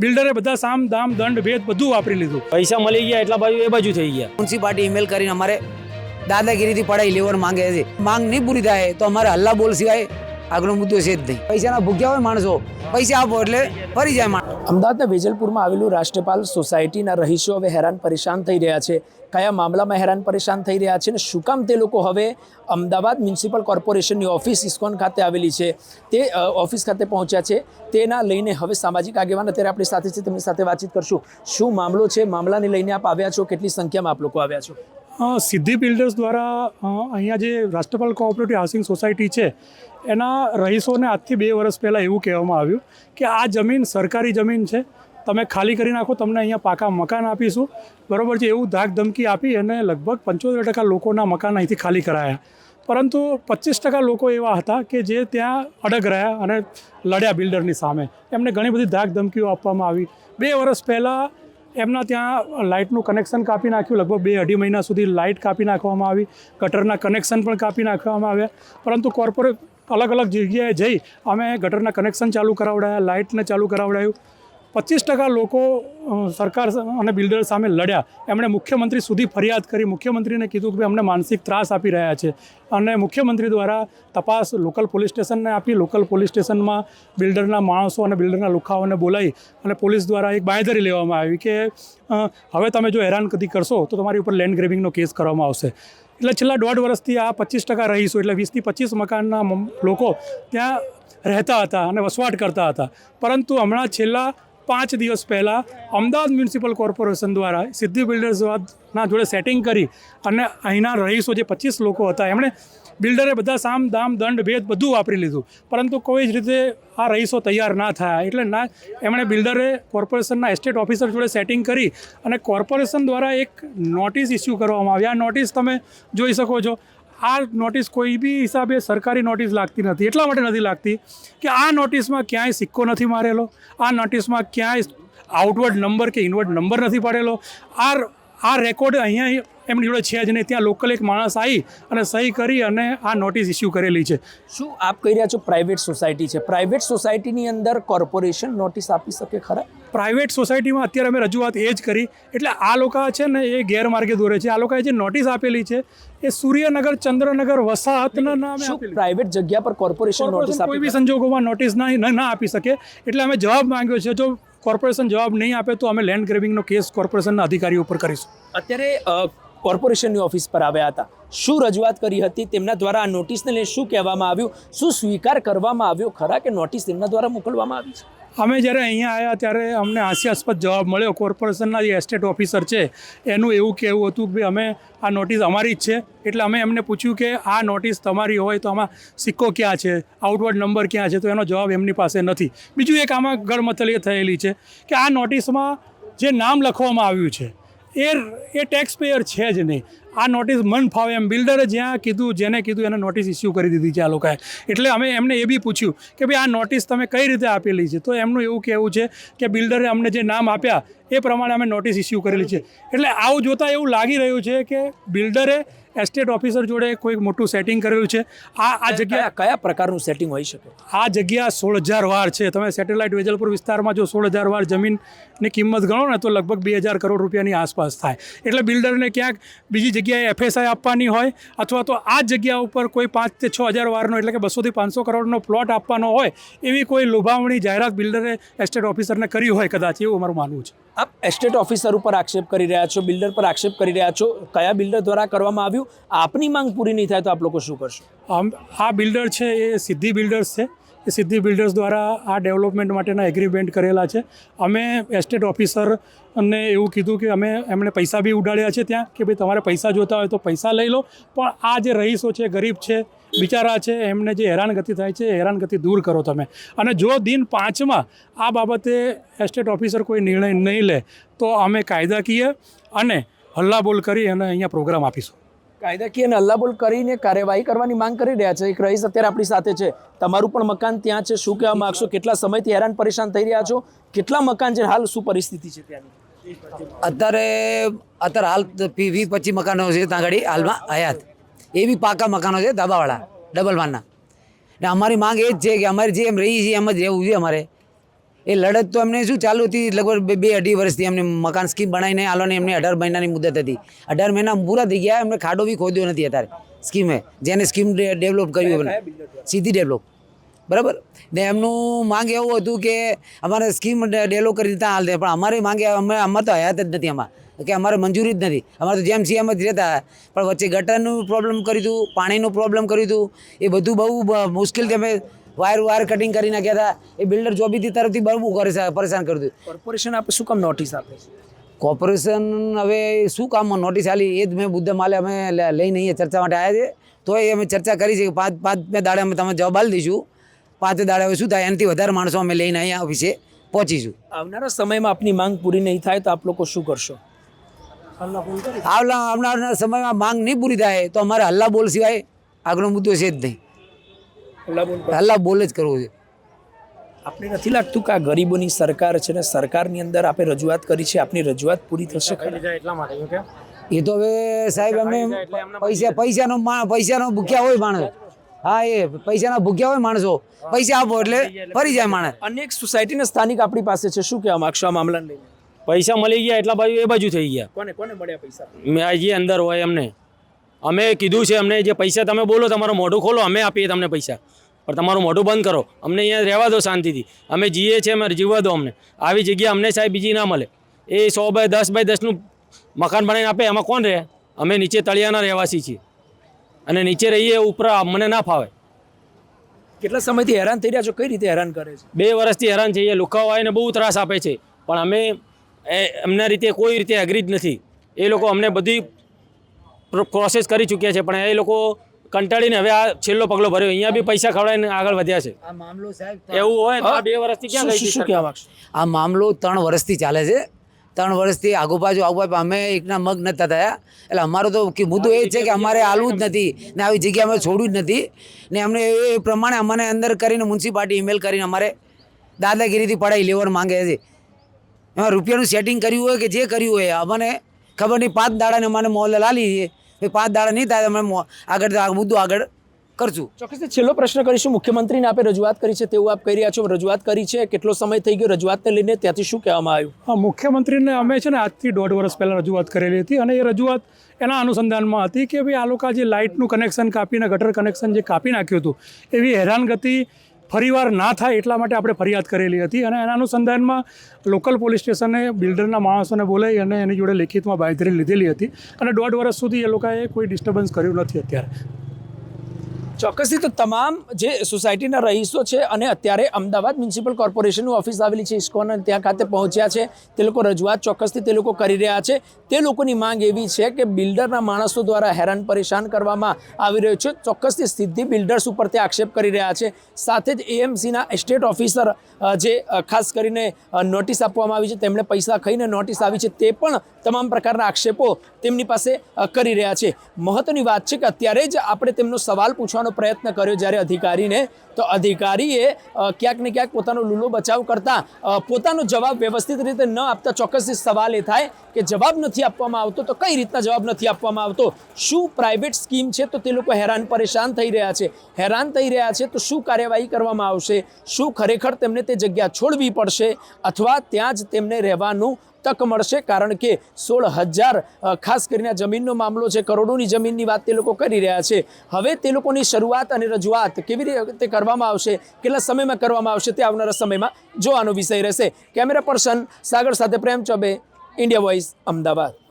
બિલ્ડરે બધા સામ, દામ, દંડ, ભેદ બધું વાપરી લીધું. પૈસા મળી ગયા એટલા બાજુ એ બાજુ થઈ ગયા. મ્યુનિસિપાલિટી ઈમેલ કરીને અમારે દાદાગીરીથી પડાઈ લેવર માંગે છે. માંગ નહીં પૂરી થાય તો અમારે હલ્લા બોલ સિવાય આગળનો મુદ્દો છે જ નહીં. પૈસાના ભૂખ્યા હોય માણસો પૈસા આપો એટલે ફરી જાય માણસ. અમદાવાદના વેજલપુરમાં આવેલું રાષ્ટ્રપાલ સોસાયટીના રહીશો હવે હેરાન પરેશાન થઈ રહ્યા છે. કયા મામલામાં હેરાન પરેશાન થઈ રહ્યા છે અને શું કામ તે લોકો હવે અમદાવાદ મ્યુનિસિપલ કોર્પોરેશનની ઓફિસ ઇસ્કોન ખાતે આવેલી છે. તે ઓફિસ ખાતે પહોંચ્યા છે. તેના લઈને હવે સામાજિક આગેવાન અત્યારે આપણી સાથે છે તેમની સાથે વાતચીત કરશું. શું મામલો છે? મામલાને લઈને આપ આવ્યા છો? કેટલી સંખ્યામાં આપ લોકો આવ્યા છો? સિદ્ધિ બિલ્ડર્સ દ્વારા અહીંયા જે રાષ્ટ્રપાલ કોઓપરેટિવ હાઉસિંગ સોસાયટી છે એના રહીશોને આજથી બે વર્ષ પહેલાં એવું કહેવામાં આવ્યું કે આ જમીન સરકારી જમીન છે, તમે ખાલી કરી નાખો, તમને અહીંયા પાકા મકાન આપીશું. બરાબર છે, એવું ધાક ધમકી આપી અને લગભગ પંચોતેર ટકા લોકોના મકાન અહીંથી ખાલી કરાયા. પરંતુ પચીસ ટકા લોકો એવા હતા કે જે ત્યાં અડગ રહ્યા અને લડ્યા બિલ્ડરની સામે. એમને ઘણી બધી ધાક ધમકીઓ આપવામાં આવી. બે વર્ષ પહેલાં એમના ત્યાં લાઇટનું કનેક્શન કાપી નાખ્યું. લગભગ બે અઢી મહિના સુધી લાઇટ કાપી નાખવામાં આવી. ગટરના કનેક્શન પણ કાપી નાખવામાં આવ્યા. પરંતુ કોર્પોરેટ અલગ અલગ જગ્યાએ જઈ અમે ગટરના કનેક્શન ચાલુ કરાવડાયા, લાઇટને ચાલુ કરાવડાયું. પચીસ ટકા લોકો સરકાર અને બિલ્ડર સામે લડ્યા. એમણે મુખ્યમંત્રી સુધી ફરિયાદ કરી. મુખ્યમંત્રીને કીધું કે અમને માનસિક ત્રાસ આપી રહ્યા છે. અને મુખ્યમંત્રી દ્વારા તપાસ લોકલ પોલીસ સ્ટેશનને આપી, લોકલ પોલીસ સ્ટેશનમાં બિલ્ડરના માણસો અને બિલ્ડરના લુખાઓને બોલાવી અને પોલીસ દ્વારા એક બાંયધરી લેવામાં આવી કે હવે તમે જો હેરાનગતિ કરશો, તો તમારી ઉપર લેન્ડ ગ્રેબિંગનો કેસ કરવામાં આવશે. એટલે છેલ્લા દોઢ વર્ષથી આ પચીસ ટકા રહીશું એટલે વીસથી પચીસ મકાનના લોકો ત્યાં રહેતા હતા અને વસવાટ કરતા હતા. પરંતુ હમણાં છેલ્લા પાંચ દિવસ પહેલાં અમદાવાદ મ્યુનિસિપલ કોર્પોરેશન દ્વારા સિદ્ધિ બિલ્ડર્સ ના જોડે સેટિંગ કરી અને અહીંના રહીશો જે પચીસ લોકો હતા, એમણે બિલ્ડરે બધા સામ, દામ, દંડ, ભેદ બધું વાપરી લીધું. પરંતુ કોઈ જ રીતે આ રહીશો તૈયાર ના થયા. એટલે ના, એમણે બિલ્ડરે કોર્પોરેશનના એસ્ટેટ ઓફિસર જોડે સેટિંગ કરી અને કોર્પોરેશન દ્વારા એક નોટિસ ઇસ્યુ કરવામાં આવી. આ નોટિસ તમે જોઈ શકો છો. આ નોટિસ કોઈ બી હિસાબે સરકારી નોટિસ લાગતી નથી. એટલા માટે નથી લાગતી કે આ નોટિસમાં ક્યાંય સિક્કો નથી મારેલો. આ નોટિસમાં ક્યાંય આઉટવર્ડ નંબર કે ઇનવર્ડ નંબર નથી પાડેલો. આ આ રેકોર્ડ અહીંયા એમની જોડે છે જ નહીં. ત્યાં લોકલ એક માણસ આવી અને સહી કરી અને આ નોટિસ ઇસ્યુ કરેલી છે. શું આપ કહી રહ્યા છો પ્રાઇવેટ સોસાયટી છે? પ્રાઇવેટ સોસાયટીની અંદર કોર્પોરેશન નોટિસ આપી શકે ખરા? પ્રાઇવેટ સોસાયટીમાં અત્યારે અમે રજૂઆત એ જ કરી. એટલે આ લોકો છે ને એ ગેરમાર્ગે દોરે છે. આ લોકોએ જે નોટિસ આપેલી છે એ સૂર્યનગર ચંદ્રનગર વસાહતના નામે પ્રાઇવેટ જગ્યા પર કોર્પોરેશન નોટિસ કોઈ બી સંજોગોમાં નોટિસ ના- ના આપી શકે. એટલે અમે જવાબ માંગ્યો છે. જો કોર્પોરેશન જવાબ નહીં આપે તો અમે લેન્ડ ગ્રેબિંગનો કેસ કોર્પોરેશનના અધિકારીઓ ઉપર કરીશું. અત્યારે કોર્પોરેશનની ઓફિસ પર આવ્યા હતા. શું રજૂઆત કરી હતી? તેમના દ્વારા આ નોટિસને લઈને શું કહેવામાં આવ્યું? શું સ્વીકાર કરવામાં આવ્યો? ખરા કે નોટિસ તેમના દ્વારા મોકલવામાં આવી છે? અમે જ્યારે અહીંયા આવ્યા ત્યારે અમને હાસ્યાસ્પદ જવાબ મળ્યો. કોર્પોરેશનના જે એસ્ટેટ ઓફિસર છે, એનું એવું કહેવું હતું કે અમે આ નોટિસ અમારી જ છે. એટલે અમે એમને પૂછ્યું કે આ નોટિસ તમારી હોય તો આમાં સિક્કો ક્યાં છે? આઉટવર્ડ નંબર ક્યાં છે? તો એનો જવાબ એમની પાસે નથી. બીજું એક આમાં ગળમથલી થયેલી છે કે આ નોટિસમાં જે નામ લખવામાં આવ્યું છે એ એ ટેક્સ પેયર છે જ નહીં. આ નોટિસ મન ફાવે એમ. બિલ્ડરે જ્યાં કીધું, જેને કીધું, એને નોટિસ ઇસ્યુ કરી દીધી છે આ લોકોએ. એટલે અમે એમને એ બી પૂછ્યું કે ભાઈ, આ નોટિસ તમે કઈ રીતે આપેલી છે? તો એમનું એવું કહેવું છે કે બિલ્ડરે અમને જે નામ આપ્યા, એ પ્રમાણે અમે નોટિસ ઇસ્યુ કરેલી છે. એટલે આવું જોતાં એવું લાગી રહ્યું છે કે બિલ્ડરે એસ્ટેટ ઓફિસર જોડે કોઈ મોટું સેટિંગ કરેલું છે. આ આ જગ્યા કયા પ્રકારનું સેટિંગ હોઈ શકે? આ જગ્યા સોળ હજાર વાર છે. તમે સેટેલાઇટ વેજલપુર વિસ્તારમાં જો સોળ હજાર વાર જમીનની કિંમત ગણો ને તો લગભગ બે હજાર કરોડ રૂપિયાની આસપાસ થાય. એટલે બિલ્ડરને ક્યાંક બીજી જગ્યાએ એફએસઆઈ આપવાની હોય અથવા તો આ જગ્યા ઉપર કોઈ પાંચથી છ હજાર વારનો એટલે કે બસોથી પાંચસો કરોડનો પ્લોટ આપવાનો હોય એવી કોઈ લોભાવણી જાહેરાત બિલ્ડરે એસ્ટેટ ઓફિસરને કરી હોય કદાચ એવું અમારું માનવું છે. આપ એસ્ટેટ ઓફિસર ઉપર આક્ષેપ કરી રહ્યા છો બિલ્ડર પર આક્ષેપ કરી રહ્યા છો. કયા બિલ્ડર દ્વારા કરવામાં આવ્યું? આપની માંગ પૂરી નહીં થાય તો આપ લોકો શું કરશો? આ બિલ્ડર છે, એ સિદ્ધિ બિલ્ડર્સ છે. એ સિદ્ધિ બિલ્ડર્સ દ્વારા આ ડેવલપમેન્ટ માટેના એગ્રીમેન્ટ કરેલા છે. અમે એસ્ટેટ ઓફિસર અને એવું કીધું કે અમે એમણે પૈસા બી ઉડાડ્યા છે ત્યાં, કે ભાઈ તમારે પૈસા જોતા હોય તો પૈસા લઈ લો. પણ આ જે રહીશો છે, ગરીબ છે, બિચારા છે, એમને જે હેરાનગતિ થાય છે હેરાનગતિ દૂર કરો તમે. અને જો દિન પાંચમાં આ બાબતે એસ્ટેટ ઓફિસર કોઈ નિર્ણય નહીં લે, તો અમે કાયદાકીય અને હલ્લાબોલ કરી અને અહીંયા પ્રોગ્રામ આપીશું. કાયદાકીય અને અલ્લાબોલ કરીને કાર્યવાહી કરવાની માંગ કરી રહ્યા છે. એક રહીશ અત્યારે આપણી સાથે છે. તમારું પણ મકાન ત્યાં છે. શું કહેવા માંગશો? કેટલા સમયથી હેરાન પરેશાન થઈ રહ્યા છો? કેટલા મકાન છે? હાલ શું પરિસ્થિતિ છે અત્યારે અત્યારે હાલ વીસ પચીસ મકાનો છે ત્યાં આગળ હાલમાં, હયાત. એ બી પાકા મકાનો છે, ધાબાવાળા, ડબલ વાનના. ને અમારી માંગ એ જ છે કે અમારે જે એમ રહી છીએ એમ જ રહેવું છે અમારે. એ લડત તો એમને શું ચાલુ હતી? લગભગ બે- બે અઢી વર્ષથી એમને મકાન સ્કીમ બનાવીને આલોને એમને અઢાર મહિનાની મુદત હતી. અઢાર મહિના પૂરા થઈ ગયા એમને ખાડો બી ખોદ્યો નથી અત્યારે સ્કીમે જેને સ્કીમ ડેવલપ કર્યું એમને. સીધી ડેવલપ બરાબર? ને એમનું માંગ એવું હતું કે અમારે સ્કીમ ડેવલપ કરી દીધા હાલ દે પણ અમારી માંગે અમે અમારે તો હયાત જ નથી એમાં કે અમારે મંજૂરી જ નથી. અમારે તો જેમ છીએ એમ જ રહેતા. પણ વચ્ચે ગટરનું પ્રોબ્લેમ કર્યું હતું પાણીનું પ્રોબ્લેમ કર્યું હતું. એ બધું બહુ મુશ્કેલ મુશ્કેલથી અમે વાયર વાયર કટિંગ કરી નાખ્યા હતા. એ બિલ્ડર જોબીથી તરફથી બહુ પરેશાન પરેશાન કર્યું હતું. કોર્પોરેશન આપે શું કામ નોટિસ આપે છે? કોર્પોરેશન હવે શું કામમાં નોટિસ આલી એ જ મેં બુદ્ધ માલે અમે લઈને અહીંયા ચર્ચા માટે આવ્યા છે તોય અમે ચર્ચા કરી છે કે પાંચ પાંચ બે દાડે અમે તમે જવાબ આપી દઈશું. પાંચ દાડે હવે શું થાય? એનાથી વધારે માણસો અમે લઈને અહીંયા ઓફિસે પહોંચીશું. આવનારા સમયમાં આપની માંગ પૂરી નહીં થાય તો આપ લોકો શું કરશો? આવલા આવનારા સમયમાં માંગ નહીં પૂરી થાય તો અમારે હલ્લા બોલ સિવાય આગળનો મુદ્દો છે જ નહીં. હલ્લા બોલ જ કરવો છે. આપણે નથી લાગતું કે આ ગરીબોની સરકાર છે ને સરકારની અંદર આપે રજૂઆત કરી છે? આપની રજૂઆત પૂરી થશે એટલા માટે એ તો હવે સાહેબ એમને પૈસા પૈસાનો પૈસાનો ભૂખ્યા હોય માણસ. હા એ પૈસાના ભૂખ્યા હોય માણસો. પૈસા આપો એટલે ફરી જાય માણસ. અનેક સોસાયટીના સ્થાનિક આપણી પાસે છે. શું કહેવા માંગશો આ મામલાને લઈને? પૈસા મળી ગયા એટલા બાજુ એ બાજુ થઈ ગયા. કોને કોને મળ્યા પૈસા? મેં આ જે અંદર હોય એમને. અમે કીધું છે અમને જે પૈસા તમે બોલો તમારું મોઢું ખોલો અમે આપીએ તમને પૈસા. પણ તમારું મોઢું બંધ કરો. અમને અહીંયા રહેવા દો શાંતિથી. અમે જીએ છીએ અમે જીવવા દો અમને. આવી જગ્યા અમને સાહેબ બીજી ના મળે. એ સો બાય દસ બાય દસનું મકાન બનાવીને આપે એમાં કોણ રહે? અમે નીચે તળિયાના રહેવાસી છીએ. અને નીચે રહીએ ઉપર મને ના ફાવે. કેટલા સમયથી હેરાન થઈ રહ્યા છો? કઈ રીતે હેરાન કરે છે? બે વર્ષથી હેરાન છે એ લુખાઓ આવીને બહુ ત્રાસ આપે છે. પણ અમે એ એમના રીતે કોઈ રીતે એગ્રી જ નથી. એ લોકો અમને બધી પ્રોસેસ કરી ચૂક્યા છે પણ એ લોકો કંટાળીને હવે આ છેલ્લો પગલો ભર્યો. અહીંયા બી પૈસા ખવડાવીને આગળ વધ્યા છે. આ મામલો સાહેબ એવું હોય તો આ બે વર્ષથી ક્યાં ગઈ શું કહેવા માંગશો? આ મામલો ત્રણ વર્ષથી ચાલે છે. ત્રણ વર્ષથી આગુ પાછું આગુ પાછું અમે એકના મગ નતા થયા એટલે અમારો તો મુદ્દો એ જ છે કે અમારે હાલવું જ નથી ને આવી જગ્યા અમે છોડવું જ નથી. ને અમને એ પ્રમાણે અમને અંદર કરીને મ્યુનિસિપાલિટી ઈમેલ કરીને અમારે દાદાગીરીથી પડાવી લેવાનું માંગે છે. એમાં રૂપિયાનું સેટિંગ કર્યું હોય કે જે કર્યું હોય અમને ખબર નહીં પાંચ દાડાને મને મોલ લાલી છે. પાંચ દાડા નહીં થાય અમે મો- આગળ મુદ્દો આગળ કરશું. ચોક્કસ છેલ્લો પ્રશ્ન કરીશું. મુખ્યમંત્રીને આપે રજૂઆત કરી છે તેવું આપ કહી રહ્યા છો. રજૂઆત કરી છે. કેટલો સમય થઈ ગયો રજૂઆતને લઈને? ત્યાંથી શું કહેવામાં આવ્યું? હા મુખ્યમંત્રીને અમે છે ને આજથી દોઢ વર્ષ પહેલાં રજૂઆત કરેલી હતી અને એ રજૂઆત એના અનુસંધાનમાં હતી કે ભાઈ આ લોકો જે લાઇટનું કનેક્શન કાપીને ગટર કનેક્શન જે કાપી નાખ્યું હતું એવી હેરાનગતિ ફરીવાર ના થાય એટલા માટે આપણે ફરિયાદ કરેલી હતી અને એના અનુસંધાનમાં લોકલ પોલીસ સ્ટેશને બિલ્ડરના માણસોને બોલાવી અને એની જોડે લેખિતમાં બાંધરી લીધેલી હતી. અને દોઢ વર્ષ સુધી એ લોકોએ કોઈ ડિસ્ટર્બન્સ કર્યું નથી અત્યારે. ચોક્કસથી તો તમામ જે સોસાયટીના રહીશો છે અને અત્યારે અમદાવાદ મ્યુનિસિપલ કોર્પોરેશનની ઓફિસ આવેલી છે ઇસ્કોન ત્યાં ખાતે પહોંચ્યા છે. તે લોકો રજૂઆત ચોક્કસથી તે લોકો કરી રહ્યા છે. તે લોકોની માંગ એવી છે કે બિલ્ડરના માણસો દ્વારા હેરાન પરેશાન કરવામાં આવી રહ્યો છે. ચોક્કસથી સિદ્ધિ બિલ્ડર્સ ઉપર તે આક્ષેપ કરી રહ્યા છે. સાથે જ એએમસીના એસ્ટેટ ઓફિસર જે ખાસ કરીને નોટિસ આપવામાં આવી છે, તેમણે પૈસા ખાઈને નોટિસ આવી છે, તે પણ તમામ પ્રકારના આક્ષેપો તેમની પાસે કરી રહ્યા છે. મહત્ત્વની વાત છે કે અત્યારે જ આપણે તેમનો સવાલ પૂછવાનો પ્રયત્ન કર્યો જ્યારે અધિકારીને, તો અધિકારીએ ક્યાંક ને ક્યાંક પોતાનો લૂલો બચાવ કરતા પોતાનો જવાબ વ્યવસ્થિત રીતે ન આપતા ચોક્કસથી સવાલ એ થાય કે જવાબ નથી આપવામાં આવતો, તો કઈ રીતના જવાબ નથી આપવામાં આવતો? શું પ્રાઇવેટ સ્કીમ છે? તો તે લોકો હેરાન પરેશાન થઈ રહ્યા છે. હેરાન થઈ રહ્યા છે, તો શું કાર્યવાહી કરવામાં આવશે? શું ખરેખર તેમને તે જગ્યા છોડવી પડશે? અથવા ત્યાં જ તેમને રહેવાનું તક મળશે કારણ કે સોળ હજાર ખાસ કરીને જમીનનો મામલો છે, કરોડોની જમીનની વાત તે લોકો કરી રહ્યા છે. હવે તે લોકોની શરૂઆત અને રજૂઆત કેવી રીતે કરવામાં આવશે, કેટલા સમયમાં કરવામાં આવશે તે આવનારા સમયમાં જોવાનો વિષય રહેશે. કેમેરા પર્સન સાગર સાથે પ્રેમ ચોબે, ઇન્ડિયા વોઇસ, અમદાવાદ.